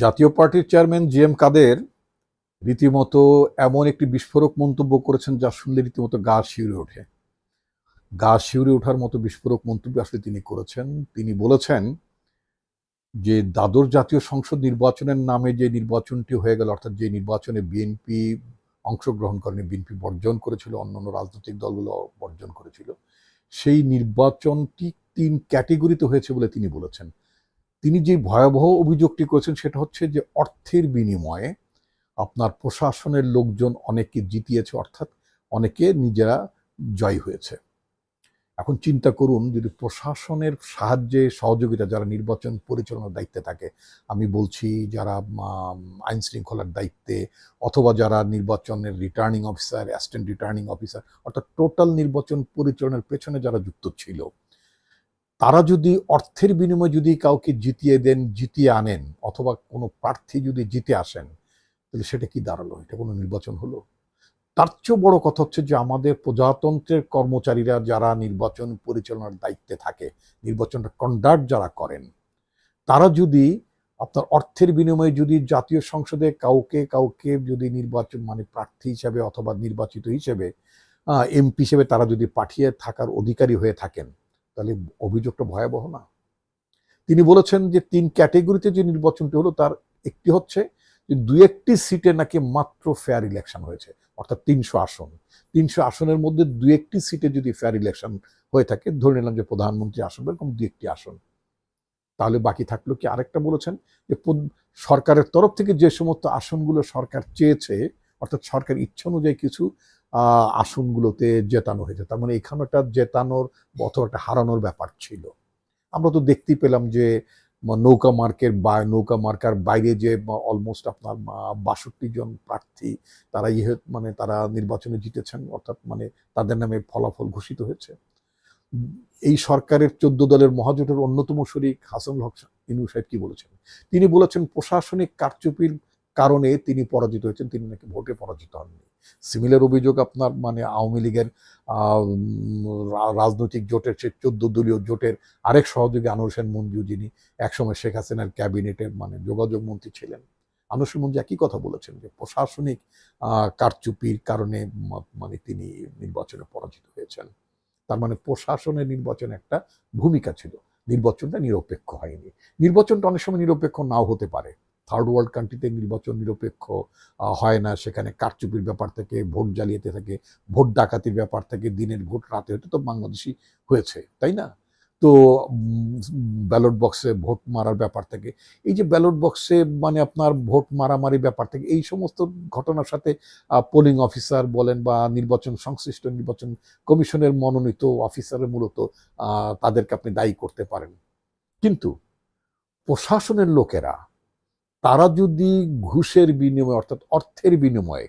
জাতীয় পার্টির chairman G M কাদের রীতিমতো এমন একটি বিস্ফোরক মন্তব্য করেছেন যা শুনলে রীতিমতো গা শিউরে ওঠে। গা শিউরে ওঠার মতো বিস্ফোরক মন্তব্য আসলে তিনি করেছেন। তিনি বলেছেন যে দাদর জাতীয় সংসদ নির্বাচনের নামে যে নির্বাচনটি হয়ে গেল, অর্থাৎ যে নির্বাচনে বিএনপি অংশগ্রহণ করেনি, বিএনপি বর্জন করেছিল, অন্যান্য রাজনৈতিক দলগুলো বর্জন করেছিল, সেই নির্বাচনটি তিন ক্যাটেগরিতে হয়েছে বলে তিনি বলেছেন। তিনি যে ভয়াবহ অভিযোগটি করেছেন সেটা হচ্ছে যে অর্থের বিনিময়ে আপনার প্রশাসনের লোকজন অনেকে জিতিয়েছে, অর্থাৎ অনেকে নিজেরা জয় হয়েছে। এখন চিন্তা করুন, যদি প্রশাসনের সাহায্যে, সহযোগিতা যারা নির্বাচন পরিচালনার দায়িত্বে থাকে, আমি বলছি যারা আইন শৃঙ্খলার দায়িত্বে অথবা যারা নির্বাচনের returning officer assistant returning officer অর্থাৎ টোটাল নির্বাচন পরিচালনার পেছনে যারা যুক্ত ছিল তারা যদি অর্থের বিনিময়ে যদি কাউকে জিতিয়ে দেন, জিতিয়ে আনেন, অথবা কোনো প্রার্থী যদি জিতে আসেন, তাহলে সেটা কি দাঁড়াল? এটা কোনো নির্বাচন হলো? তার চেয়েও বড় কথা হচ্ছে যে আমাদের প্রজাতন্ত্রের কর্মচারীরা যারা নির্বাচন পরিচালনার দায়িত্বে থাকে, নির্বাচনটা কন্ডাক্ট যারা করেন, তারা যদি আপনার অর্থের বিনিময়ে যদি জাতীয় সংসদে কাউকে কাউকে যদি নির্বাচন মানে প্রার্থী হিসেবে অথবা নির্বাচিত হিসেবে এমপি হিসেবে তারা যদি পাঠিয়ে থাকার অধিকারী হয়ে থাকেন তাহলে অভিযোগটা ভয়াবহ না। তিনি বলেছেন যে তিন ক্যাটেগরিতে যে নির্বাচনটি হলো, তার একটি হচ্ছে যে দু একটি সিটে নাকি মাত্র ফেয়ার ইলেকশন হয়েছে, অর্থাৎ তিনশো আসন। তিনশো আসনের মধ্যে দু একটি সিটে যদি ফেয়ার ইলেকশন হয়ে থাকে, ধরে নিলাম যে প্রধানমন্ত্রী আসন, এরকম দু একটি আসন। তাহলে বাকি থাকল কি আরেকটা বলেছেন যে সরকারের তরফ থেকে যে সমস্ত আসনগুলো সরকার চেয়েছে, অর্থাৎ সরকার ইচ্ছা অনুযায়ী কিছু আসনগুলোতে জেতানো হয়েছে। তার মানে এখানে একটা জেতানোর অথবা একটা হারানোর ব্যাপার ছিল। আমরা তো দেখতেই পেলাম যে নৌকা মার্কের বা, নৌকা মার্কার বাইরে যে অলমোস্ট আপনার বাষট্টি জন প্রার্থী, তারা ইয়ে মানে তারা নির্বাচনে জিতেছেন, অর্থাৎ মানে তাদের নামে ফলাফল ঘোষিত হয়েছে। এই সরকারের চোদ্দ দলের মহাজোটের অন্যতম শরিক হাসানুল হক ইনু সাহেব কি বলেছেন? তিনি বলেছেন, প্রশাসনিক কারচুপির কারণে তিনি পরাজিত হয়েছেন, তিনি নাকি ভোটে পরাজিত হননি। সিমিলার অভিযোগ আপনার মানে আওয়ামী লীগের রাজনৈতিক জোটের, সে চোদ্দ দলীয় জোটের আরেক সহযোগী আনোয়ার হোসেন মঞ্জু, যিনি একসময় শেখ হাসিনার ক্যাবিনেটের মানে যোগাযোগ মন্ত্রী ছিলেন। আনোয়ার হোসেন মঞ্জু একই কথা বলেছেন যে প্রশাসনিক কারচুপির কারণে মানে তিনি নির্বাচনে পরাজিত হয়েছেন। তার মানে প্রশাসনের নির্বাচনে একটা ভূমিকা ছিল। নির্বাচনটা নিরপেক্ষ হয়নি। নির্বাচনটা অনেক সময় নিরপেক্ষ নাও হতে পারে। থার্ড ওয়ার্ল্ড কান্ট্রিতে নির্বাচন নিরপেক্ষ হয় না। সেখানে কারচুপির ব্যাপার থেকে, ভোট জ্বালিয়েতে থাকে, ভোট ডাকাতির ব্যাপার থেকে দিনের ভোট রাতে হতে তো বাংলাদেশি হয়েছে, তাই না? তো ব্যালট বক্সে ভোট মারার ব্যাপার থেকে, এই যে ব্যালট বক্সে মানে আপনার ভোট মারামারি ব্যাপার থেকে, এই সমস্ত ঘটনার সাথে পোলিং অফিসার বলেন বা নির্বাচন, সংশ্লিষ্ট নির্বাচন কমিশনের মনোনীত অফিসারের মূলত তাদেরকে আপনি দায়ী করতে পারেন। কিন্তু প্রশাসনের লোকেরা তারা যদি ঘুষের বিনিময়ে, অর্থাৎ অর্থের বিনিময়ে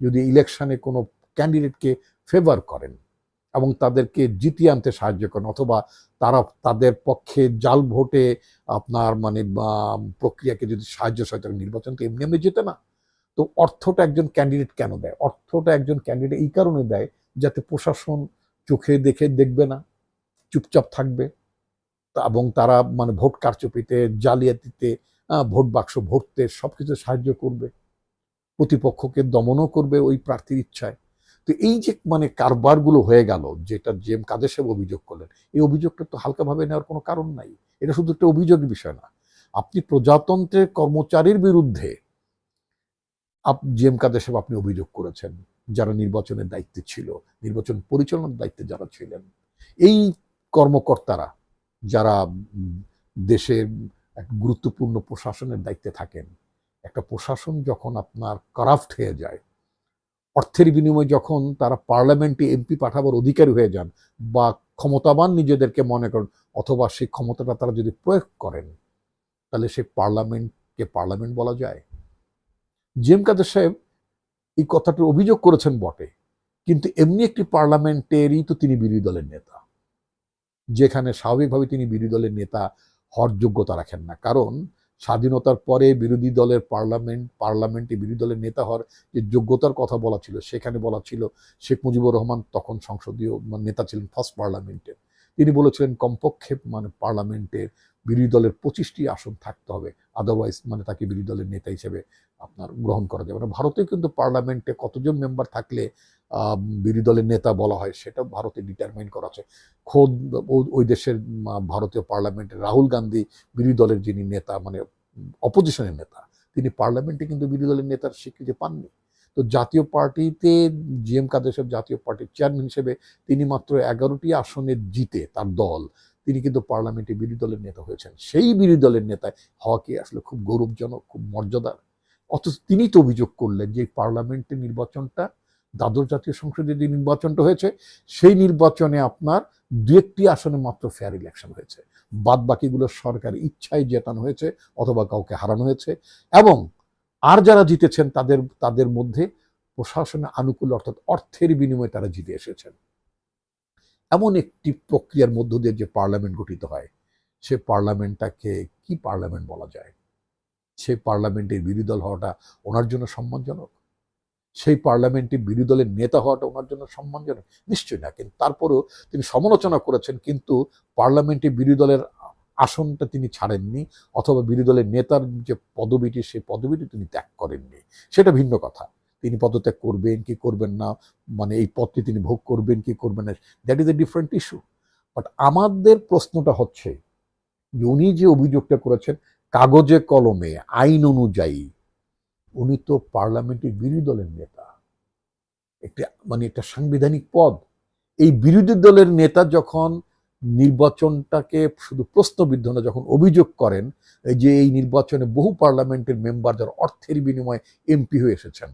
যদি ইলেকশনে কোনো ক্যান্ডিডেটকে ফেভার করেন এবং তাদেরকে জিতিয়ে আনতে সাহায্য করেন অথবা তারা তাদের পক্ষে জাল ভোটে আপনার মানে প্রক্রিয়াকে যদি সাহায্য সহায়তা নির্বাচন তো এমনি এমনি যেতে না। তো অর্থটা একজন ক্যান্ডিডেট কেন দেয়? অর্থটা একজন ক্যান্ডিডেট এই কারণে দেয় যাতে প্রশাসন চোখে দেখে দেখবে না, চুপচাপ থাকবে। এবং তারা মানে ভোট কারচুপিতে, জালিয়াতিতে ভোট বাক্স ভরতে সব কিছু সাহায্য করবে। প্রতিপক্ষকে দমনও করবে ওই প্রার্থীর ইচ্ছায়। তো এই যে মানে কারবারগুলো হয়ে গেল, যেটা জেম কাদের সাহেব অভিযোগ করলেন, এই অভিযোগটা তো হালকাভাবে নেওয়ার কোনো কারণ নাই। এটা শুধু একটা অভিযোগের বিষয় না। আপনি প্রজাতন্ত্রের কর্মচারীর বিরুদ্ধে আপ, জেম কাদের সাহেব আপনি অভিযোগ করেছেন, যারা নির্বাচনের দায়িত্বে ছিল, নির্বাচন পরিচালনার দায়িত্বে যারা ছিলেন। এই কর্মকর্তারা, যারা দেশের এক গুরুত্বপূর্ণ প্রশাসনের দায়িত্বে থাকেন। একটা প্রশাসন যখন আপনার করাফট হয়ে যায়, অর্থের বিনিময়ে যখন তারা পার্লামেন্টে এমপি পাঠাবার অধিকারী হয়ে যান বা ক্ষমতাবান নিজেদেরকে মনে করেন অথবা সেই ক্ষমতাটা তারা যদি প্রয়োগ করেন, তাহলে সেই পার্লামেন্টকে পার্লামেন্ট বলা যায়। জেম কাদের সাহেব এই কথাটির অভিযোগ করেছেন বটে, কিন্তু এমনি একটি পার্লামেন্টেরই তো তিনি বিরোধী দলের নেতা, যেখানে স্বাভাবিকভাবে তিনি বিরোধী দলের নেতা হওয়ার যোগ্যতা রাখেন না। কারণ স্বাধীনতার পরে বিরোধী দলের পার্লামেন্ট, পার্লামেন্টে বিরোধী দলের নেতা হওয়ার যে যোগ্যতার কথা বলা ছিল, সেখানে বলা ছিল শেখ মুজিবুর রহমান তখন সংসদীয় নেতা ছিলেন ফার্স্ট পার্লামেন্টে তিনি বলেছিলেন, কমপক্ষে মানে পার্লামেন্টের বিরোধী দলের পঁচিশটি আসন থাকতে হবে। আদারওয়াইজ মানে তাকে বিরোধী দলের নেতা হিসেবে আপনার গ্রহণ করা যাবে না। ভারতে কিন্তু পার্লামেন্টে কতজন মেম্বার থাকলে বিরোধী দলের নেতা বলা হয়, সেটা ভারতে ডিটারমাইন করা আছে খোদ ওই দেশের ভারতীয় পার্লামেন্টে রাহুল গান্ধী বিরোধী দলের যিনি নেতা মানে অপোজিশনের নেতা, তিনি পার্লামেন্টে কিন্তু বিরোধী দলের নেতার স্বীকৃতি পাননি। তো জাতীয় পার্টিতে জি এম কাদের সাহেব জাতীয় পার্টির চেয়ারম্যান হিসেবে তিনি মাত্র এগারোটি আসনে জিতে তার দল, তিনি কিন্তু পার্লামেন্টে বিরোধী দলের নেতা হয়েছেন। সেই বিরোধী দলের নেতায় হওয়া কি আসলে খুব গৌরবজনক, খুব মর্যাদার? অথচ তিনি তো অভিযোগ করলেন যে পার্লামেন্টের নির্বাচনটা দ্বাদশ জাতীয় সংসদে যে নির্বাচনটা হয়েছে, সেই নির্বাচনে আপনার দু একটি আসনে মাত্র ফেয়ার ইলেকশন হয়েছে। বাদ বাকিগুলো সরকার ইচ্ছায় জেতানো হয়েছে অথবা কাউকে হারানো হয়েছে এবং আর যারা জিতেছেন তাদের তাদের মধ্যে প্রশাসনের আনুকূল্য অর্থাৎ অর্থের বিনিময়ে তারা জিতে এসেছেন। এমন একটি প্রক্রিয়ার মধ্য দিয়ে যে পার্লামেন্ট গঠিত হয়, সে পার্লামেন্টটাকে কি পার্লামেন্ট বলা যায়? সেই পার্লামেন্টের বিরোধী দল হওয়াটা ওনার জন্য সম্মানজনক? সেই পার্লামেন্টে বিরোধী দলের নেতা হওয়াটা ওনার জন্য সম্মানজনক। নিশ্চয়ই না, কিন্তু তারপরেও তিনি সমালোচনা করেছেন, কিন্তু পার্লামেন্টে বিরোধী দলের আসনটা তিনি ছাড়েননি, অথবা বিরোধী দলের নেতার যে পদবিটি, সেই পদবিটি তিনি ত্যাগ করেননি। সেটা ভিন্ন কথা। তিনি পদত্যাগ করবেন কি করবেন না মানে এই পদটি তিনি ভোগ করবেন কি করবেন না that is a different issue but আমাদের প্রশ্নটা হচ্ছে, যে উনি যে অভিযোগটা করেছেন, কাগজে কলমে, আইন অনুযায়ী উনি তো পার্লামেন্টের বিরোধী দলের নেতা। একটা মানে একটা সাংবিধানিক পদ। এই বিরোধী দলের নেতা যখন নির্বাচনটাকে শুধু প্রশ্নবিদ্ধ না, যখন অভিযোগ করেন যে এই নির্বাচনে বহু পার্লামেন্টের মেম্বার যারা অর্থের বিনিময়ে এমপি হয়ে এসেছেন,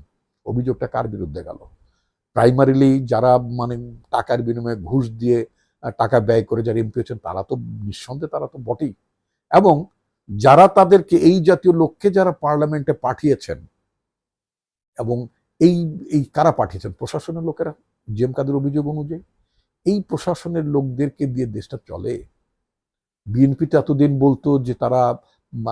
অভিযোগটা কার বিরুদ্ধে গেল? প্রাইমারিলি যারা মানে টাকার বিনিময়ে ঘুষ দিয়ে টাকা ব্যয় করে যারা এমপি হয়েছেন, তারা তো নিঃসন্দেহে তারা তো বটেই। এবং যারা তাদেরকে এই জাতীয় লক্ষ্যে যারা পার্লামেন্টে পাঠিয়েছেন এবং এই এই কারা পাঠিয়েছেন? প্রশাসনের লোকেরা? জিএম কাদের অভিযোগ অনুযায়ী? এই প্রশাসনের লোকদেরকে দিয়ে দেশটা চলে। বিএনপিতে এতদিন বলতো যে তারা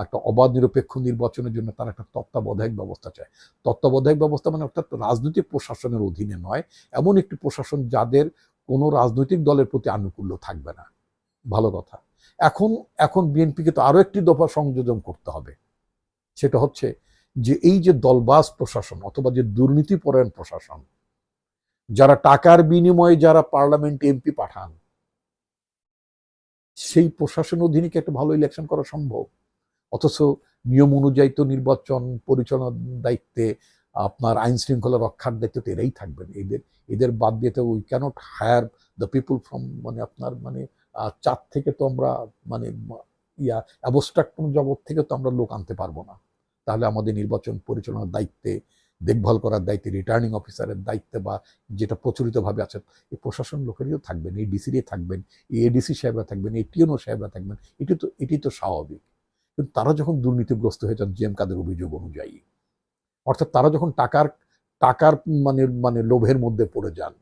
একটা অবাধ নিরপেক্ষ নির্বাচনের জন্য তারা একটা তত্ত্বাবধায়ক ব্যবস্থা চায়। তত্ত্বাবধায়ক ব্যবস্থা মানে অর্থাৎ রাজনৈতিক প্রশাসনের অধীনে নয়, এমন একটি প্রশাসন যাদের কোনো রাজনৈতিক দলের প্রতি আনুকূল্য থাকবে না। ভালো কথা। এখন এখন বিএনপিকে তো আরও একটি দফা সংযোজন করতে হবে। সেটা হচ্ছে যে এই যে দলবাজ প্রশাসন অথবা যে দুর্নীতিপরায়ণ প্রশাসন, যারা টাকার বিনিময়ে যারা পার্লামেন্টে এমপি পাঠান, সেই প্রশাসন অধীনে কি একটা ভালো ইলেকশন করা সম্ভব? অথচ নিয়ম অনুযায়ী তো নির্বাচন পরিচালনার দায়িত্বে আপনার আইন শৃঙ্খলা রক্ষার দায়িত্ব তো এরাই থাকবেন। এদের এদের বাদ দিয়ে তো we cannot hire the people from মানে আপনার মানে চার থেকে তো আমরা মানে ইয়া অ্যাবস্ট্রাক্ট কোনো জগৎ থেকে তো আমরা লোক আনতে পারব না। তাহলে আমাদের নির্বাচন পরিচালনার দায়িত্বে, দেখভাল করার দায়িত্বে রিটার্নিং অফিসারের দায়িত্বে বা যেটা প্রচলিতভাবে আছে এই প্রশাসন লোকেরও থাকবেন, এই ডিসিডি থাকবেন, এই এডিসি সাহেবরা থাকবেন, এই টিএনও সাহেবরা থাকবেন, এটি তো এটি তো স্বাভাবিক। কিন্তু তারা যখন দুর্নীতিগ্রস্ত হয়ে যান জিএম কাদের অভিযোগ অনুযায়ী, অর্থাৎ তারা যখন টাকার টাকার মানে মানে লোভের মধ্যে পড়ে যান,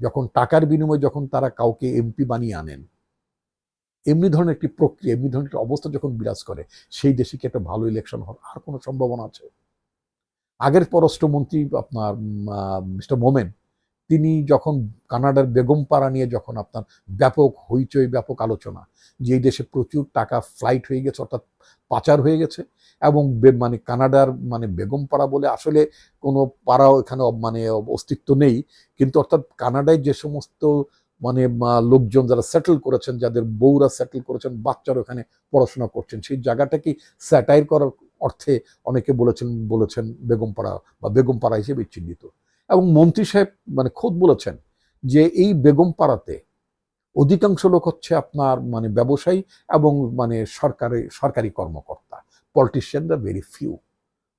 যখন টাকার বিনিময়ে যখন তারা কাউকে এমপি বানিয়ে আনেন এমনি ধরনের একটি প্রক্রিয়া, এমনি ধরনের অবস্থা যখন বিরাজ করে, সেই দেশে কি একটা ভালো ইলেকশন হওয়ার আর কোনো সম্ভাবনা আছে? আগের পররাষ্ট্রমন্ত্রী আপনার মিস্টার মোমেন, তিনি যখন কানাডার বেগমপাড়া নিয়ে যখন আপনার ব্যাপক হইচই, ব্যাপক আলোচনা, যে দেশে প্রচুর টাকা ফ্লাইট হয়ে গেছে, অর্থাৎ পাচার হয়ে গেছে, এবং মানে কানাডার মানে বেগমপাড়া বলে আসলে কোনো পাড়া এখানে মানে অস্তিত্ব নেই, কিন্তু অর্থাৎ কানাডায় যে সমস্ত মানে লোকজন যারা সেটেল করেছেন, যাদের বউরা সেটেল করেছেন, বাচ্চারা ওখানে পড়াশোনা করছেন, সেই জায়গাটা কি স্যাটাইর করার অর্থে অনেকে বলেছেন বলেছেন বেগমপাড়া বা বেগমপাড়া হিসেবে চিহ্নিত? এবং মন্ত্রী সাহেব মানে খোদ বলেছেন যে এই বেগমপাড়াতে অধিকাংশ লোক হচ্ছে আপনার মানে ব্যবসায়ী এবং মানে সরকারি সরকারি কর্মকর্তা পলিটিশিয়ানরা ভেরি ফিউ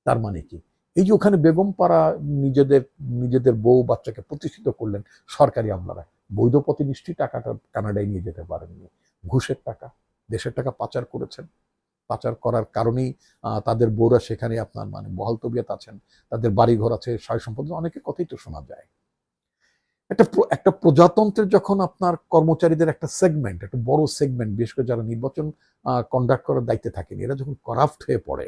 তার মানে কি? এই যে ওখানে বেগমপাড়া নিজেদের নিজেদের বউ বাচ্চাকে প্রতিষ্ঠিত করলেন সরকারি আমলারা বৈধ নিশ্চয়ই টাকাটা কানাডায় নিয়ে যেতে পারেননি। ঘুষের টাকা, দেশের টাকা পাচার করেছেন। পাচার করার কারণেই তাদের বউরা সেখানে আপনার মানে বহাল তবিয়ত আছেন। তাদের বাড়িঘর আছে, সয় সম্পদ, অনেকের কথাই তো শোনা যায়। একটা একটা প্রজাতন্ত্রের যখন আপনার কর্মচারীদের একটা সেগমেন্ট, একটা বড় সেগমেন্ট, বিশেষ করে যারা নির্বাচন কন্ডাক্ট করার দায়িত্বে থাকেন, এরা যখন করাপ্ট হয়ে পড়ে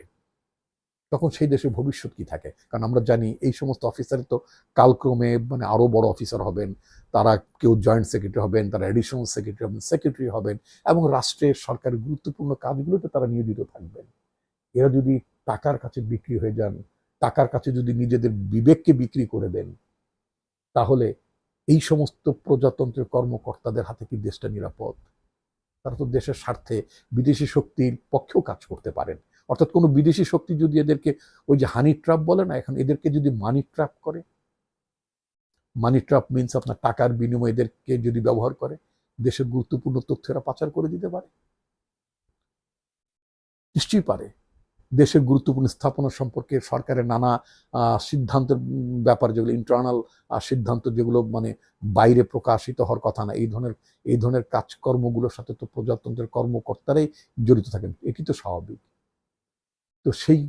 তখন সেই দেশের ভবিষ্যৎ কি থাকে? কারণ আমরা জানি এই সমস্ত অফিসার তো কালক্রমে মানে আরও বড় অফিসার হবেন। তারা কেউ জয়েন্ট সেক্রেটারি হবেন, তারা অ্যাডিশনাল সেক্রেটারি হবেন সেক্রেটারি হবেন এবং রাষ্ট্রের সরকারের গুরুত্বপূর্ণ কাজগুলোতে তারা নিয়োজিত থাকবেন। এরা যদি টাকার কাছে বিক্রি হয়ে যান, টাকার কাছে যদি নিজেদের বিবেককে বিক্রি করে দেন, তাহলে এই সমস্ত প্রজাতন্ত্রের কর্মকর্তাদের হাতে কি দেশটা নিরাপদ? তারা তো দেশের স্বার্থে বিদেশি শক্তির পক্ষেও কাজ করতে পারেন। অর্থাৎ কোনো বিদেশি শক্তি যদি এদেরকে ওই যে হানি ট্র্যাপ বলে না, এখন এদেরকে যদি মানি ট্র্যাপ করে মানি ট্র্যাপ মিনস আপনার টাকার বিনিময়ে এদেরকে যদি ব্যবহার করে, দেশের গুরুত্বপূর্ণ তথ্যেরা পাচার করে দিতে পারে। নিশ্চয়ই পারে। দেশের গুরুত্বপূর্ণ স্থাপনা সম্পর্কে সরকারের নানা সিদ্ধান্তের ব্যাপার যেগুলো ইন্টারনাল সিদ্ধান্ত যেগুলো মানে বাইরে প্রকাশিত হওয়ার কথা না, এই ধরনের এই ধরনের কাজকর্মগুলোর সাথে তো প্রজাতন্ত্রের কর্মকর্তারাই জড়িত থাকেন, এটি তো স্বাভাবিক। তো সেই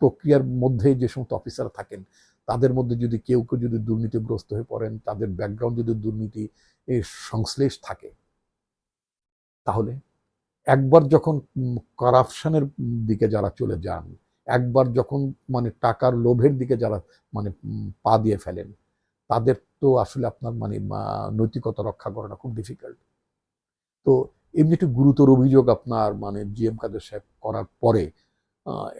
প্রক্রিয়ার মধ্যে যে সমস্ত অফিসার থাকেন, তাদের মধ্যে যদি কেউ কেউ যদি দুর্নীতিগ্রস্ত হয়ে পড়েন, তাদের ব্যাকগ্রাউন্ড যদি দুর্নীতি সংশ্লেষ থাকে, তাহলে একবার যখন করাপশনের দিকে যারা চলে যান, একবার যখন মানে টাকার লোভের দিকে যারা মানে পা দিয়ে ফেলেন, তাদের তো আসলে আপনার মানে নৈতিকতা রক্ষা করাটা খুব ডিফিকাল্ট তো এমনি একটু গুরুতর অভিযোগ আপনার মানে জি এম কাদের সাহেব করার পরে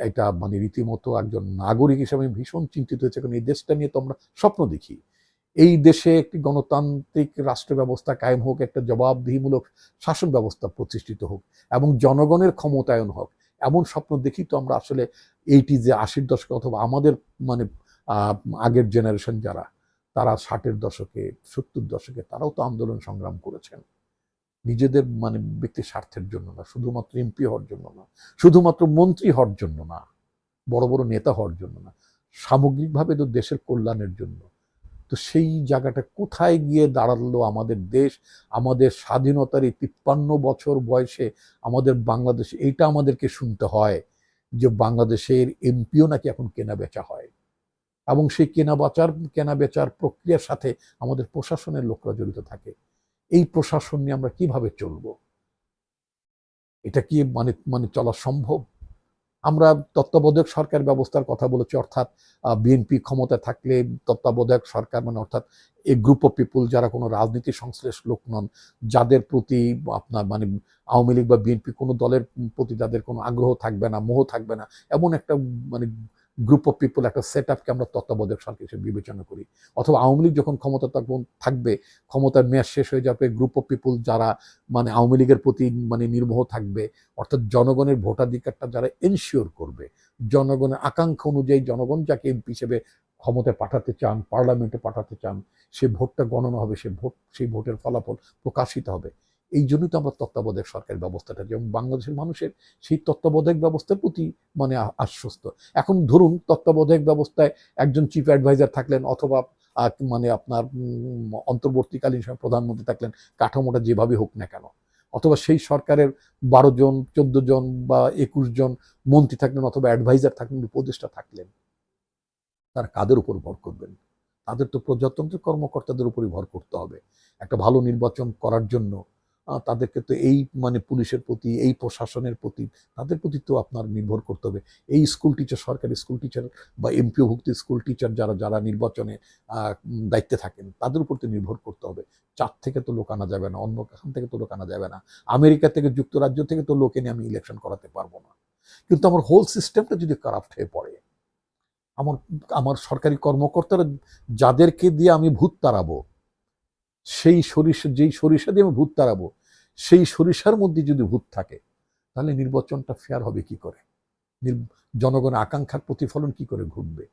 এটা মানে রীতিমতো একজন নাগরিক হিসেবে আমি ভীষণ চিন্তিত হয়েছে। কারণ এই দেশটা নিয়ে তো আমরা স্বপ্ন দেখি। এই দেশে একটি গণতান্ত্রিক রাষ্ট্র ব্যবস্থা কায়েম হোক, একটা জবাবদিহিমূলক শাসন ব্যবস্থা প্রতিষ্ঠিত হোক এবং জনগণের ক্ষমতায়ন হোক, এমন স্বপ্ন দেখি তো আমরা আসলে এইটি যে আশির দশকে অথবা আমাদের মানে আগের জেনারেশন যারা, তারা ষাটের দশকে, সত্তর দশকে তারাও তো আন্দোলন সংগ্রাম করেছেন। নিজেদের মানে ব্যক্তি স্বার্থের জন্য না, শুধুমাত্র এমপি হওয়ার জন্য না, শুধুমাত্র মন্ত্রী হওয়ার জন্য না, বড় বড় নেতা হওয়ার জন্য না, সামগ্রিকভাবে তো দেশের কল্যাণের জন্য। তো সেই জায়গাটা কোথায় গিয়ে দাঁড়াল আমাদের দেশ, আমাদের স্বাধীনতার এই তিপ্পান্ন বছর বয়সে আমাদের বাংলাদেশ, এইটা আমাদেরকে শুনতে হয় যে বাংলাদেশের এমপিও নাকি এখন কেনা বেচা হয়। এবং সেই কেনা বেচার কেনা বেচার প্রক্রিয়ার সাথে আমাদের প্রশাসনের লোকরা জড়িত থাকে। এই প্রশাসন নিয়ে আমরা কীভাবে চলবো? এটা কি মানে মানে চলা সম্ভব? আমরা তত্ত্বাবধায়ক সরকার ব্যবস্থার কথা বলেছি, অর্থাৎ বিএনপি ক্ষমতায় থাকলে তত্ত্বাবধায়ক সরকার মানে অর্থাৎ এই গ্রুপ অফ পিপুল যারা কোনো রাজনীতি সংশ্লেষ লোক নন, যাদের প্রতি আপনার মানে আওয়ামী লীগ বা বিএনপি কোনো দলের প্রতি তাদের কোনো আগ্রহ থাকবে না, মোহ থাকবে না, এমন একটা মানে গ্রুপ অফ পিপল একটা সেট আপকে আমরা তত্ত্বাবধায়ক সরকার হিসেবে বিবেচনা করি। অথবা আওয়ামী লীগ যখন ক্ষমতা তখন থাকবে, ক্ষমতার মেয়াদ শেষ হয়ে যাবে গ্রুপ অফ পিপুল যারা মানে আওয়ামী লীগের প্রতি মানে নির্মোহ থাকবে, অর্থাৎ জনগণের ভোটাধিকারটা যারা এনশিওর করবে, জনগণের আকাঙ্ক্ষা অনুযায়ী জনগণ যাকে এমপি হিসেবে ক্ষমতায় পাঠাতে চান পার্লামেন্টে পাঠাতে চান, সে ভোটটা গণনা হবে, সে ভোট, সেই ভোটের ফলাফল প্রকাশিত হবে। এই জন্যই তো আমরা তত্ত্বাবধায়ক সরকার ব্যবস্থাটা যেমন বাংলাদেশের মানুষের সেই তত্ত্বাবধায়ক ব্যবস্থার প্রতি মানে আশ্বস্ত। এখন ধরুন তত্ত্বাবধায়ক ব্যবস্থায় একজন চিফ অ্যাডভাইজার থাকলেন অথবা মানে আপনার অন্তর্বর্তীকালীন সময় প্রধানমন্ত্রী থাকলেন, কাঠামোটা যেভাবে হোক না কেন। অথবা সেই সরকারের বারো জন, চোদ্দ জন বা একুশ জন মন্ত্রী থাকলেন অথবা অ্যাডভাইজার থাকলেন, উপদেষ্টা থাকলেন, তারা কাদের উপর ভর করবেন? তাদের তো প্রজাতন্ত্রের কর্মকর্তাদের উপরই ভর করতে হবে। একটা ভালো নির্বাচন করার জন্য তাদেরকে তো এই মানে পুলিশের প্রতি, এই প্রশাসনের প্রতি, তাদের প্রতি তো আপনার নির্ভর করতে হবে। এই স্কুল টিচার সরকারি স্কুল টিচার বা এমপিওভুক্ত স্কুল টিচার যারা যারা নির্বাচনে দায়িত্বে থাকেন, তাদের উপর তো নির্ভর করতে হবে। চার থেকে তো লোক আনা যাবে না, অন্য এখান থেকে তো লোক আনা যাবে না। আমেরিকা থেকে, যুক্তরাজ্য থেকে তো লোক এনে আমি ইলেকশন করাতে পারব না। কিন্তু আমার হোল সিস্টেমটা যদি কারাপ্ট হয়ে পড়ে, আমার আমার সরকারি কর্মকর্তারা যাদেরকে দিয়ে আমি ভূত তাড়াবো সেই সরিষা, যেই সরিষা দিয়ে আমি ভূত তাড়াবো, সেই সরিষার মধ্যে যদি ভূত থাকে, তাহলে নির্বাচনটা ফেয়ার হবে কি করে? জনগণ আকাঙ্ক্ষার প্রতিফলন কি করে ঘটবে?